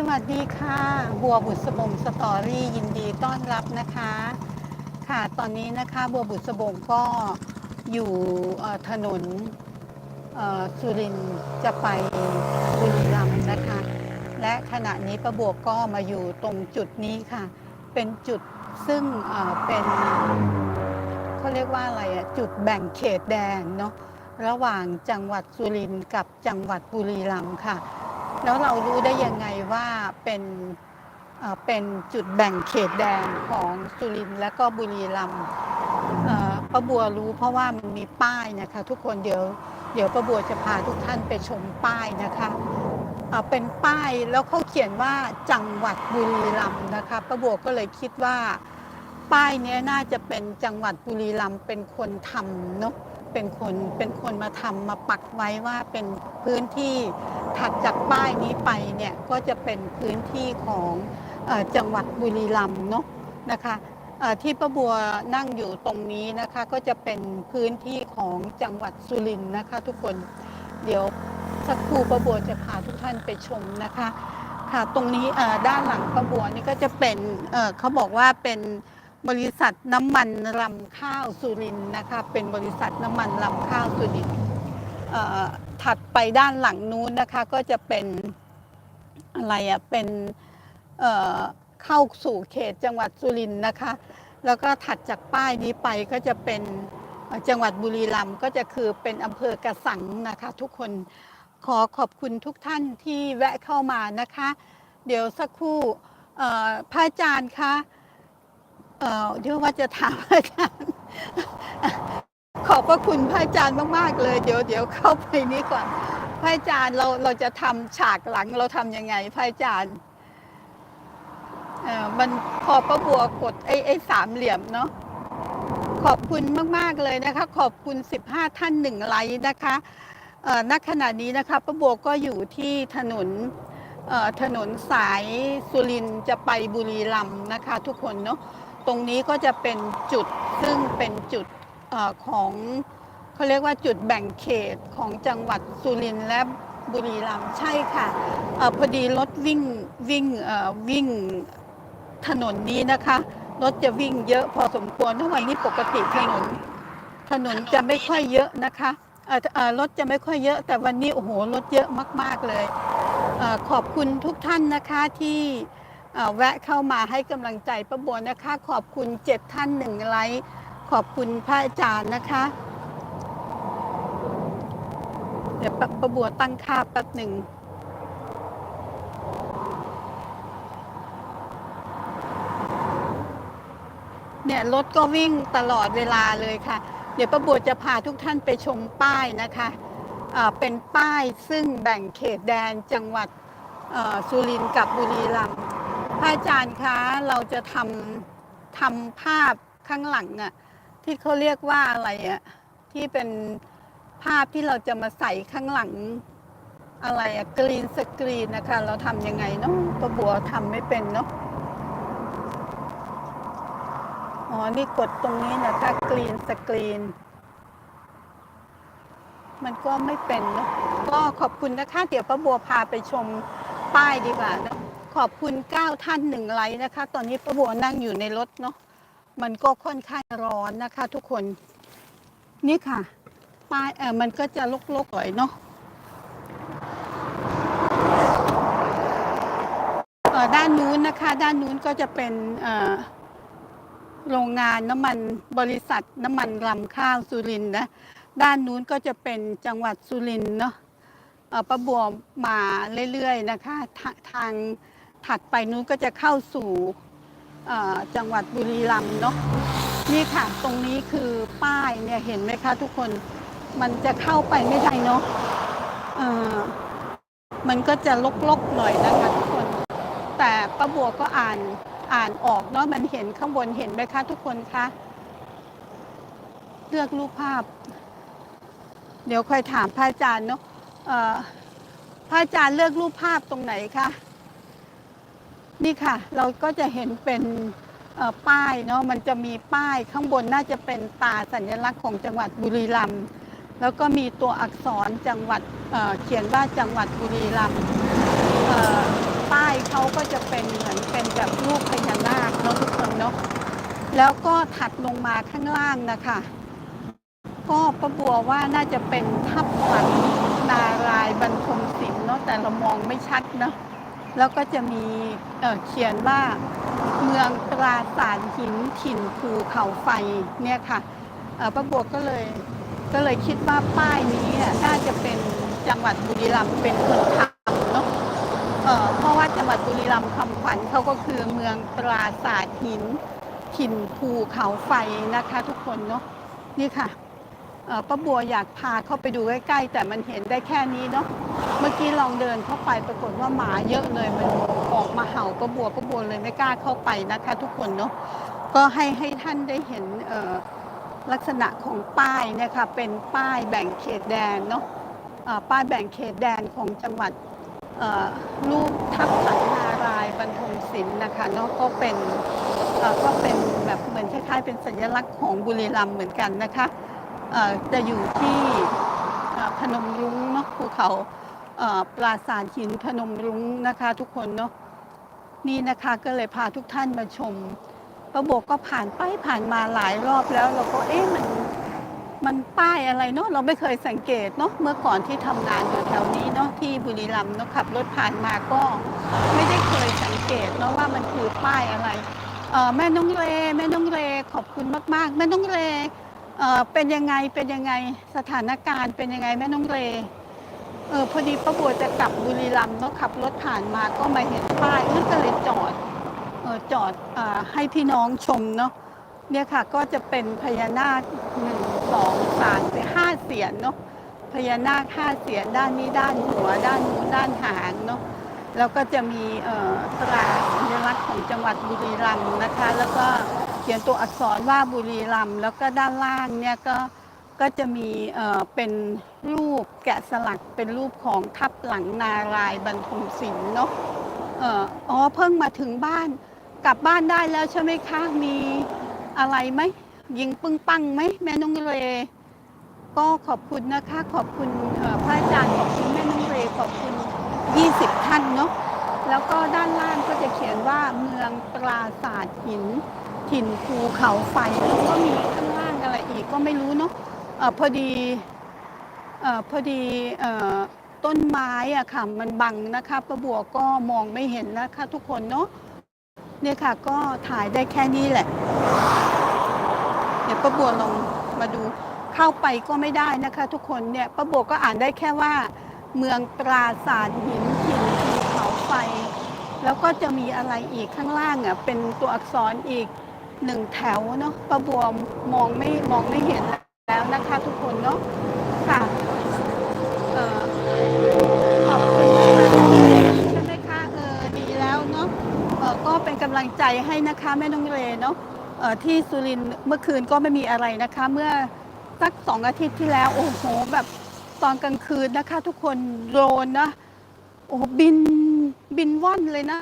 สวัสดีค่ะ บัวบุษบงสตอรี่ยินดีต้อนรับนะคะ ค่ะตอนนี้นะคะบัวบุษบงก็อยู่ถนนสุรินจะไปบุรีรัมย์นะคะ และขณะนี้ประบวกก็มาอยู่ตรงจุดนี้ค่ะ เป็นจุดซึ่งเอ่อเป็นเขาเรียกว่าอะไรอะจุดแบ่งเขตแดนเนาะระหว่างจังหวัดสุรินทร์กับจังหวัดบุรีรัมย์ค่ะ แล้วเรารู้ได้ยังไงว่าเป็นเป็นจุดแบ่งเขตแดนของสุรินทร์และก็บุรีรัมย์ป้าบัวรู้เพราะว่ามันมีป้ายนะคะทุกคนเดี๋ยวเดี๋ยวป้าบัวจะพาทุกท่านไปชมป้ายนะคะเป็นป้ายแล้วเขาเขียนว่าจังหวัดบุรีรัมย์นะคะป้าบัวก็เลยคิดว่า ป้ายนี้น่าจะเป็นจังหวัดบุรีรัมย์เป็นคนทำเนาะ เป็นคนเป็นคนมาทำมาปักไว้ว่าเป็นพื้นที่ถัดจากป้ายนี้ไปเนี่ยก็จะเป็นพื้นที่ของอจังหวัดบุรีรัมย์เนาะนะคะที่ป้าบัวนั่งอยู่ตรงนี้นะคะก็จะเป็นพื้นที่ของจังหวัดสุรินทร์นะคะ ทุกคนเดี๋ยวสักครู่ป้าบัวจะพาทุกท่านไปชมนะคะค่ะตรงนี้ด้านหลังป้าบัวนี่ก็จะเป็นเขาบอกว่าเป็น บริษัทน้ำมันลำข้าวสุรินนะคะเป็นบริษัทน้ำมันลำข้าวสุรินถัดไปด้านหลังนู้นนะคะก็จะเป็นอะไรอะเป็นเเข้าสู่เขตจังหวัดสุรินนะคะ แล้วก็ถัดจากป้ายนี้ไปก็จะเป็นจังหวัดบุรีรัมย์ก็จะคือเป็นอำเภอกระสังนะคะทุกคนขอขอบคุณทุกท่านที่แวะเข้ามานะคะ เดี๋ยวสักครู่พระอาจารย์คะ เออเดี๋ยวว่าจะถามพระอาจารย์ขอบพระคุณพระอาจารย์มากๆเลย เดี๋ยวเดี๋ยวเข้าไปนี้ก่อนพระอาจารย์เราเราจะทำฉากหลังเราทำยังไงพระอาจารย์เอ่อมันพอประบัวกดไอ้ไอ้สามเหลี่ยมเนาะขอบคุณมากๆเลยนะคะ ขอบคุณ 15 ท่านหนึ่งไลค์นะคะณขณะนี้นะคะป้าบัวก็อยู่ที่ถนนถนนสายสุรินจะไปบุรีรัมย์นะคะ ทุกคนเนาะ ตรงนี้ก็จะเป็นจุดซึ่งเป็นจุดอของเขาเรียกว่าจุดแบ่งเขตของจังหวัดสุรินทร์และบุรีรัมย์ใช่ค่ะอพอดีรถวิ่งวิ่งวิ่งถนนนี้นะคะรถจะวิ่งเยอะพอสมควรถ้าวันนี้ปกติถนนถนนจะไม่ค่อยเยอะนะคะรถจะไม่ค่อยเยอะ แต่วันนี้โอ้โหรถเยอะมาก ๆเลยอขอบคุณทุกท่านนะคะที่ แวะเข้ามาให้กำลังใจป้าบัวนะคะ ขอบคุณเจ็ดท่านหนึ่งไลค์ขอบคุณพระอาจารย์นะคะ เดี๋ยวป้าป้าบัวตั้งค่าแป๊บหนึ่งเนี่ยรถก็วิ่งตลอดเวลาเลยค่ะ เดี๋ยวป้าบัวจะพาทุกท่านไปชมป้ายนะคะอ่าเป็นป้ายซึ่งแบ่งเขตแดนจังหวัดสุรินทร์กับบุรีรัมย์ พระอาจารย์คะเราจะทำทำภาพข้างหลังอะที่เขาเรียกว่าอะไรอะที่เป็นภาพที่เราจะมาใส่ข้างหลังอะไรอะกรีนสกรีนนะคะ เราทำยังไงเนาะป้าบัวทำไม่เป็นเนาะอ๋อนี่กดตรงนี้นะคะกรีนสกรีนมันก็ไม่เป็นเนอะก็ขอบคุณนะคะ เดี๋ยวป้าบัวพาไปชมป้ายดีกว่านะ ขอบคุณ 9 ท่านหนึ่งไลค์นะคะ ตอนนี้ป้าบัวนั่งอยู่ในรถเนาะมันก็ค่อนข้างร้อนนะคะ ทุกคนนี่ค่ะป้ายเออมันก็จะลกๆหน่อยเนาะด้านนู้นนะคะ ด้านนู้นก็จะเป็นโรงงานน้ำมันบริษัทน้ำมันลำข้าวสุรินนะด้านนู้นก็จะเป็นจังหวัดสุรินเนาะประบวมมาเรื่อยๆนะคะททาง ถัดไปนู้นก็จะเข้าสู่จังหวัดบุรีรัมย์เนาะนี่ค่ะตรงนี้คือป้ายเนี่ยเห็นไหมคะทุกคนมันจะเข้าไปไม่ได้เนาะมันก็จะลกๆหน่อยนะคะทุกคน แต่ป้าบัวก็อ่านอ่านออกเนาะมันเห็นข้างบนเห็นไหมคะทุกคนคะเลือกรูปภาพ เดี๋ยวค่อยถามพระอาจารย์เนาะพระอาจารย์เลือกรูปภาพตรงไหนคะ นี่ค่ะ เราก็จะเห็นเป็นป้ายเนาะมันจะมีป้ายข้างบนน่าจะเป็นตาสัญลักษณ์ของจังหวัดบุรีรัมย์แล้วก็มีตัวอักษรจังหวัดเเขียนว่าจังหวัดบุรีรัมย์ป้ายเขาก็จะเป็นเหมือนเป็นแบบรูปพญานาคเนาะทุกคนเนาะแล้วก็ถัดลงมาข้างล่างนะคะ ก็ประบัวว่าน่าจะเป็นทับขวัญนารายบรรทมศิลป์เนาะแต่เรามองไม่ชัดเนาะ แล้วก็จะมีเเขียนว่าเมืองปราสาทหินถิ่นภูเขาไฟเนี่ยค่ะประบวก็เลยก็เลยคิดว่าป้ายนี้น่ะน่าจะเป็นจังหวัดบุรีรัมย์เป็นคนทำเนาะเเพราะว่าจังหวัดบุรีรัมย์คำขวัญเขาก็คือเมืองปราสาทหินถิ่นภูเขาไฟนะคะทุกคนเนาะนี่ค่ะป้าบัวอยากพาเข้าไปดูใกล้ๆแต่มันเห็นได้แค่นี้เนาะ เมื่อกี้ลองเดินเข้าไปปรากฏว่าหมาเยอะเลยมันออกมาเห่าป้าบัวป้าบัวเลยไม่กล้าเข้าไปนะคะ ทุกคนเนาะก็ให้ให้ท่านได้เห็นเลักษณะของป้ายนี่ยค่ะเป็นป้ายแบ่งเขตแดนเนาะป้ายแบ่งเขตแดนของจังหวัดเอ่อรูปทับสันนารายบรรทมศิลป์นะคะเนาะก็เป็นก็เป็นแบบเหมือนคล้ายๆ เป็นสัญลักษณ์ของบุรีรัมย์เหมือนกันนะคะจะอยู่ที่พนมรุ้งเนาะภูเขา ปราสาทหินพนมรุ้งนะคะทุกคนเนาะนี่นะคะก็เลยพาทุกท่านมาชม ประโบกก็ผ่านไปผ่านมาหลายรอบแล้วเราก็เอ๊ะมันมันป้ายอะไรเนาะเราไม่เคยสังเกตเนาะเมื่อก่อนที่ทำงานอยู่แถวนี้เนาะที่บุรีรัมย์เนาะขับรถผ่านมาก็ไม่ได้เคยสังเกตเนาะว่ามันคือป้ายอะไรเออแม่น้องเลแม่น้องเลขอบคุณมากๆ แม่น้องเลเอ่อเป็นยังไงเป็นยังไงสถานการณ์เป็นยังไงแม่น้องเล เออพอดีป้าบัวจะกลับบุรีรัมย์เนาะขับรถผ่านมาก็มาเห็นป้ายก็เลยจอดเออจอดอาให้พี่น้องชมเนาะเนี่ยค่ะก็จะเป็นพญานาคหนึ่งสองสามสี่ห้าเสียนเนาะพญานาคห้าเสียนด้านนี้ด้านหัว ด้านนู้นด้านหางเนาะแล้วก็จะมีเอ่อตราสัญลักษณ์ของจังหวัดบุรีรัมย์นะคะ แล้วก็เขียนตัวอักษรว่าบุรีรัมย์แล้วก็ด้านล่างเนี่ยก็ ก็จะมีเป็นรูปแกะสลักเป็นรูปของทับหลังนารายบรรทมศิลป์เนาะอ๋อเพิ่งมาถึงบ้านกลับบ้านได้แล้วใช่ไหมคะ มีอะไรไหมยิงปึ้งปังไหมแม่น้องเรก็ขอบคุณนะคะ ขอบคุณพระอาจารย์ขอบคุณแม่น้องเรขอบคุณ 20 ท่านเนาะแล้วก็ด้านล่างก็จะเขียนว่าเมืองปราสาทหินถิ่นภูเขาไฟแล้วก็มีข้างล่างอะไรอีกก็ไม่รู้เนาะ เออพอดีเออพอดีเออต้นไม้อะค่ะมันบังนะคะประบัวก็มองไม่เห็นนะคะทุกคนเนาะเนี่ยค่ะก็ถ่ายได้แค่นี้แหละ เดี๋ยวประบัวลองมาดูเข้าไปก็ไม่ได้นะคะ ทุกคนเนี่ยประบัวก็อ่านได้แค่ว่า เมืองปราสาทหินถิ่นภูเขาไฟ แล้วก็จะมีอะไรอีกข้างล่างอะเป็นตัวอักษรอีกหนึ่งแถวเนาะประบวมมองไม่มองไม่เห็น แล้วนะคะทุกคนเนาะค่ะเออขอบคุณมากใช่ไหมคะเออดีแล้วเนาะเออก็เป็นกำลังใจให้นะคะแม่น้องเรเนาะเออที่สุรินเมื่อคืนก็ไม่มีอะไรนะคะ เมื่อสักสองอาทิตย์ที่แล้วโอ้โหแบบตอนกลางคืนนะคะ ทุกคนโดรนนะโอ้บินบินว่อนเลยนะ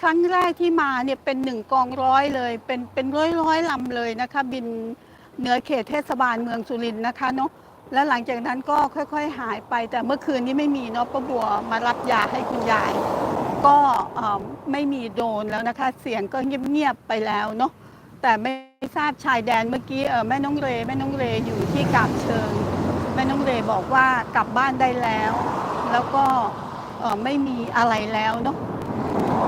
ครั้งแรกที่มาเนี่ยเป็นหนึ่งกองร้อยเลย เป็นเป็นร้อยร้อยลำเลยนะคะ บิน เหนือเขตเทศบาลเมืองสุรินทร์นะคะเนาะและหลังจากนั้นก็ค่อยๆ หายไป แต่เมื่อคืนนี้ไม่มีเนาะป้าบัวมารับยาให้คุณยาย ก็ไม่มีโดนแล้วนะคะ เสียงก็เงียบๆไปแล้วเนาะแต่ไม่ทราบชายแดนเมื่อกี้เออแม่น้องเรแม่น้องเรอยู่ที่กาบเชิง แม่น้องเรบอกว่ากลับบ้านได้แล้ว แล้วก็ไม่มีอะไรแล้วเนาะ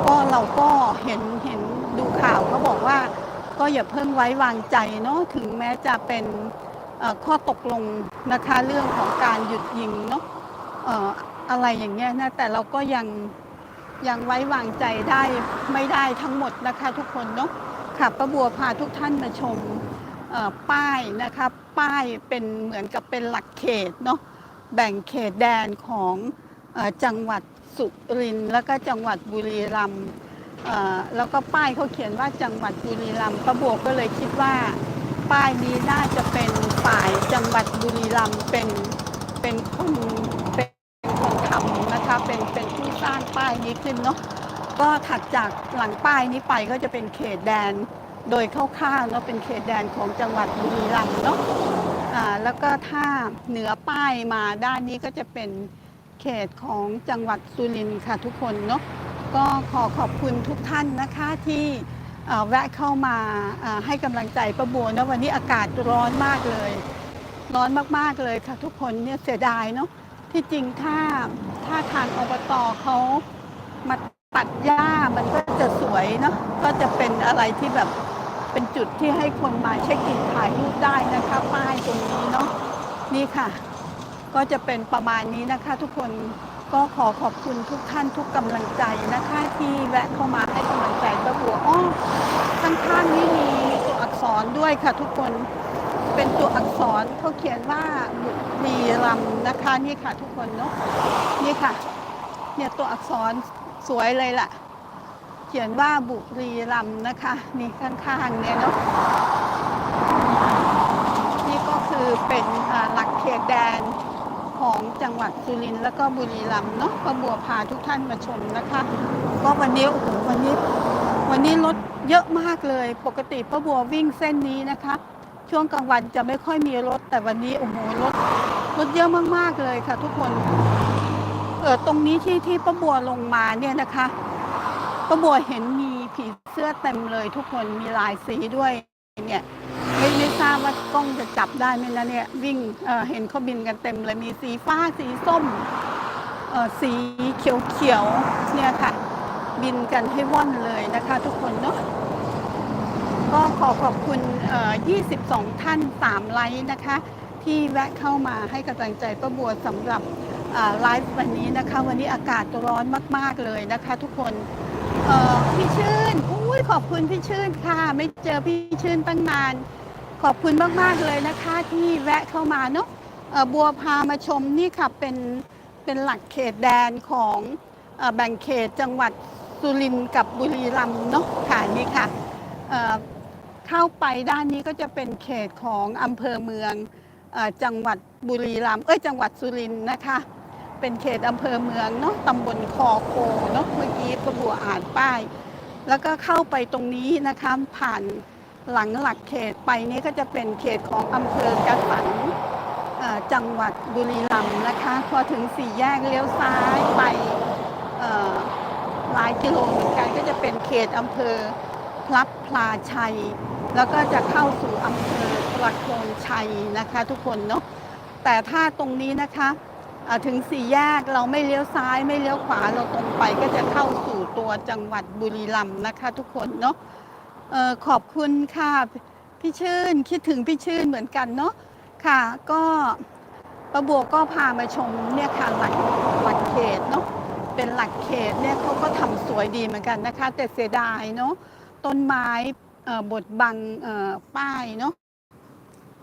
ก็เราก็เห็นเห็นดูข่าวเขาบอกว่า ก็อย่าเพิ่งไว้วางใจเนาะถึงแม้จะเป็นข้อตกลงนะคะเรื่องของการหยุดยิงเนาะอะไรอย่างเงี้ยนะแต่เราก็ยังยังไว้วางใจได้ไม่ได้ทั้งหมดนะคะทุกคนเนาะค่ะประบัวพาทุกท่านมาชมป้ายนะคะป้ายเป็นเหมือนกับเป็นหลักเขตเนาะแบ่งเขตแดนของอจังหวัดสุรินทร์แล้วก็จังหวัดบุรีรัมย์ แล้วก็ป้ายเขาเขียนว่าจังหวัดบุรีรัมย์ประบวกก็เลยคิดว่า ป้ายนี้น่าจะเป็นฝ่ายจังหวัดบุรีรัมย์เป็นเป็นคนเป็นคนทำนะคะเป็นเป็นผู้สร้างป้ายนี้ขึ้นเนาะก็ถัดจากหลังป้ายนี้ไปก็จะเป็นเขตแดนโดยคร่าวๆเนาะเป็นเขตแดนของจังหวัดบุรีรัมย์เนาะแล้วก็ถ้าเหนือป้ายมาด้านนี้ก็จะเป็นเขตของจังหวัดสุรินทร์ค่ะทุกคนเนาะ ก็ขอขอบคุณทุกท่านนะคะที่แวะเข้ามาให้กำลังใจป้าบัวนะวันนี้อากาศร้อนมากเลย ร้อนมากๆเลยค่ะทุกคนเนี่ยเสียดายเนาะที่จริงถ้าถ้าทางอบตเขามาตัดหญ้ามันก็จะสวยเนาะก็จะเป็นอะไรที่แบบเป็นจุดที่ให้คนมาเช็คอินถ่ายรูปได้นะคะป้ายตรงนี้เนาะนี่ค่ะ ก็จะเป็นประมาณนี้นะคะทุกคน ก็ขอขอบคุณทุกท่านทุกกำลังใจนะคะที่แวะเข้ามาให้กำลังใจป้าบัวอ้อข้างๆนี่มีตัวอักษรด้วยค่ะทุกคนเป็นตัวอักษรเขาเขียนว่าบุรีรัมนะคะนี่ค่ะทุกคนเนาะนี่ค่ะ เนี่ยตัวอักษรสวยเลยล่ะ เขียนว่าบุรีรัมนะคะ นี่ข้างๆเนี่ยเนาะนี่ก็คือเป็นหลักเขตแดน ของจังหวัดสุรินทร์แล้วก็บุรีรัมย์เนาะประบัวพาทุกท่านมาชมนะคะ ก็วันนี้โอ้โหวันนี้ วันนี้รถเยอะมากเลย ปกติป้าบัววิ่งเส้นนี้นะคะ ช่วงกลางวันจะไม่ค่อยมีรถ แต่วันนี้โอ้โหรถรถเยอะมากๆเลยค่ะ ทุกคนเออตรงนี้ที่ที่ป้าบัวลงมาเนี่ยนะคะป้าบัวเห็นมีผีเสื้อเต็มเลย ทุกคนมีลายสีด้วยเนี่ย ไม่ไม่ทราบว่ากล้องจะจับได้ไหมนะเนี่ยวิ่งเเห็นเขาบินกันเต็มเลยมีสีฟ้าสีส้มสีเขียวเขียวๆเนี่ยค่ะ บินกันให้ว่อนเลยนะคะ ทุกคนเนาะก็ขอขอบคุณ 22 ท่าน 3 ไลค์นะคะ ที่แวะเข้ามาให้กำลังใจป้าบัวสำหรับไลฟ์วันนี้นะคะ วันนี้อากาศร้อนมาก ๆ เลยนะคะ ทุกคนพี่ชื่นอุ้ยขอบคุณพี่ชื่นค่ะ ไม่เจอพี่ชื่นตั้งนาน ขอบคุณมาก ๆ เลยนะคะที่แวะเข้ามาเนาะบัวพามาชมนี่ค่ะเป็นเป็นหลักเขตแดนของอแบ่งเขตจังหวัดสุรินทร์กับบุรีรัมย์เนาะค่ะนี่ค่ะเข้าไปด้านนี้ก็จะเป็นเขตของอำเภอเมืองอจังหวัดบุรีรัมย์เอ้ยจังหวัดสุรินทร์นะคะ เป็นเขตอำเภอเมืองเนาะตำบลคอโคเนาะเมื่อกี้ประบัวอ่านป้าย แล้วก็เข้าไปตรงนี้นะคะผ่าน หลังหลักเขตไปนี้ก็จะเป็นเขตของอำเภอกระสันจังหวัดบุรีรัมย์นะคะ พอถึงสี่แยกเลี้ยวซ้ายไปหลายกิโลเหมือนกันก็จะเป็นเขตอำเภอพลับพลาชัย แล้วก็จะเข้าสู่อำเภอประโคนชัยนะคะทุกคนเนาะแต่ถ้าตรงนี้นะคะถึงสี่แยกเราไม่เลี้ยวซ้ายไม่เลี้ยวขวาเราตรงไปก็จะเข้าสู่ตัวจังหวัดบุรีรัมย์นะคะ ทุกคนเนาะ ออขอบคุณค่ะพี่ชื่นคิดถึงพี่ชื่นเหมือนกันเนาะค่ะ ก็ประบัวก็พามาชมเนี่ยค่ะหลักหลักเขตเนาะเป็นหลักเขตเนี่ยเขาก็ทำสวยดีเหมือนกันนะคะ แต่เสียดายเนาะต้นไม้บดบังป้ายเนาะ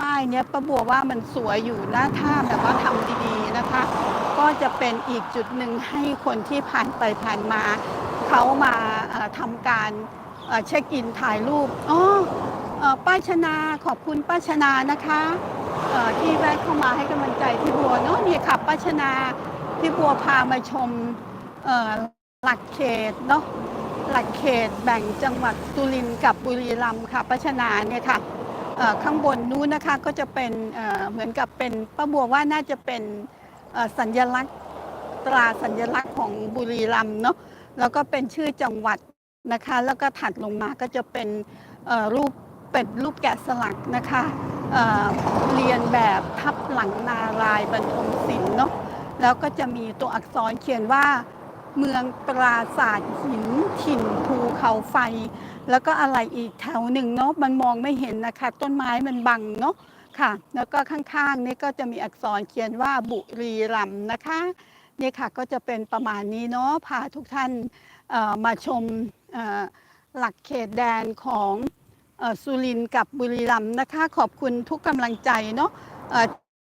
ป้ายเนี้ยประบัวว่ามันสวยอยู่นะถ้าแบบว่าทำดีๆนะคะ ก็จะเป็นอีกจุดหนึ่งให้คนที่ผ่านไปผ่านมาเขามาทำการ เช็คอินถ่ายรูปอ๋อป้าชนาขอบคุณป้าชนานะคะที่แวะเข้ามาให้กำลังใจพี่บัวเนาะนี่ยค่ะป้าชนาพี่บัวพามาชมหลักเขตเนาะหลักเขตแบ่งจังหวัดสุรินทร์กับบุรีรัมย์ค่ะป้าชนาเนี่ยค่ะข้างบนนู้นนะคะก็จะเป็นเหมือนกับเป็นป้าบัวว่าน่าจะเป็นสัญลักษณ์ตราสัญลักษณ์ของบุรีรัมย์เนาะแล้วก็เป็นชื่อจังหวัด นะคะ แล้วก็ถัดลงมาก็จะเป็นรูปเป็นรูปแกะสลักนะคะเเรียนแบบทับหลังนารายบรรทมศิลป์เนาะ แล้วก็จะมีตัวอักษรเขียนว่า เมืองปราสาทหินถิ่นภูเขาไฟ แล้วก็อะไรอีกแถวหนึ่งเนาะ มันมองไม่เห็นนะคะ ต้นไม้มันบังเนาะ ค่ะ แล้วก็ข้างๆนี่ก็จะมีอักษรเขียนว่าบุรีรัมนะคะ นี่ค่ะก็จะเป็นประมาณนี้เนาะ พาทุกท่านมาชม หลักเขตแดนของอสุรินกับบุรีรัมย์นะคะ ขอบคุณทุกกำลังใจเนาะ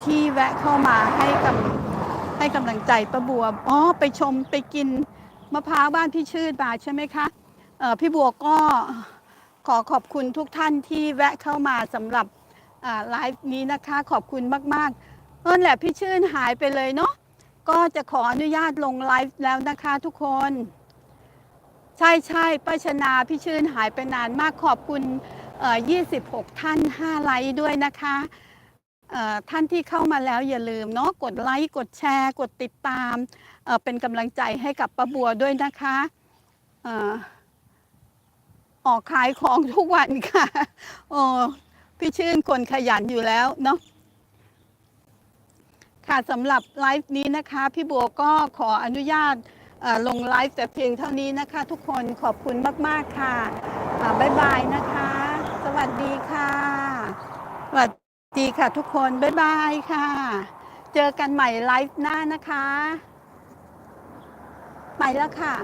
ที่แวะเข้ามาให้กำให้กำลังใจประบัวอ๋อไปชมไปกินมะพร้าวบ้านพี่ชื่นมาใช่ไหมคะพี่บัวก็ขอขอบคุณทุกท่านที่แวะเข้ามาสำหรับไลฟ์นี้นะคะขอบคุณมากๆนั่แหละพี่ชื่นหายไปเลยเนาะก็จะขออนุญาตลงไลฟ์แล้วนะคะทุกคน ใช่ใช่ป้าชนาพี่ชื่นหายไปนานมากขอบคุณ26 ท่าน 5 ไลค์ด้วยนะคะท่านที่เข้ามาแล้วอย่าลืมเนาะกดไลค์กดแชร์ กดติดตามเเป็นกำลังใจให้กับป้าบัวด้วยนะคะออกขายของทุกวันค่ะโอ้พี่ชื่นคนขยันอยู่แล้วเนาะค่ะสำหรับไลฟ์นี้นะคะ พี่บัวก็ขออนุญาต ลงไลฟ์แต่เพียงเท่านี้นะคะ ทุกคนขอบคุณมาก ๆ ค่ะบ๊ายบายนะคะ สวัสดีค่ะสวัสดีค่ะทุกคนบ๊ายบายค่ะ เจอกันใหม่ไลฟ์หน้านะคะ ไปแล้วค่ะ